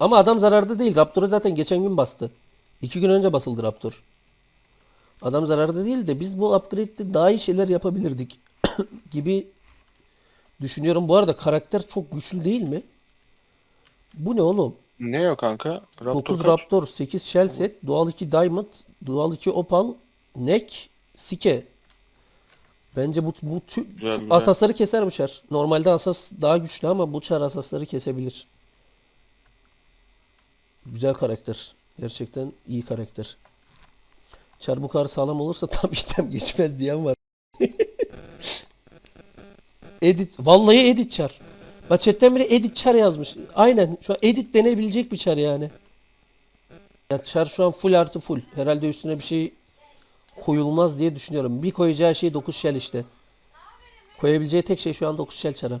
Ama adam zararda değil. Raptor'u zaten geçen gün bastı. İki gün önce basıldı Raptor. Adam zararda değil de biz bu upgrade'de daha iyi şeyler yapabilirdik. gibi düşünüyorum. Bu arada karakter çok güçlü değil mi? Bu ne oğlum? Ne yok kanka? Raptor 9 kaç? Raptor, 8 Shell Set, Dual 2 Diamond, Dual 2 Opal, Neck, Sike. Bence bu, bu tü- Güzel, asasları keser bu çar. Normalde asas daha güçlü ama bu çar asasları kesebilir. Güzel karakter. Gerçekten iyi karakter. Çar bu kadar sağlam olursa tam işlem geçmez diyen var. edit. Vallahi edit çar. Bak chatten biri edit çar yazmış. Aynen. Şu an edit denebilecek bir çar yani. Ya çar şu an full artı full. Herhalde üstüne bir şey koyulmaz diye düşünüyorum. Bir koyacağı şey 9 shell işte. Koyabileceği tek şey şu an 9 shell çara.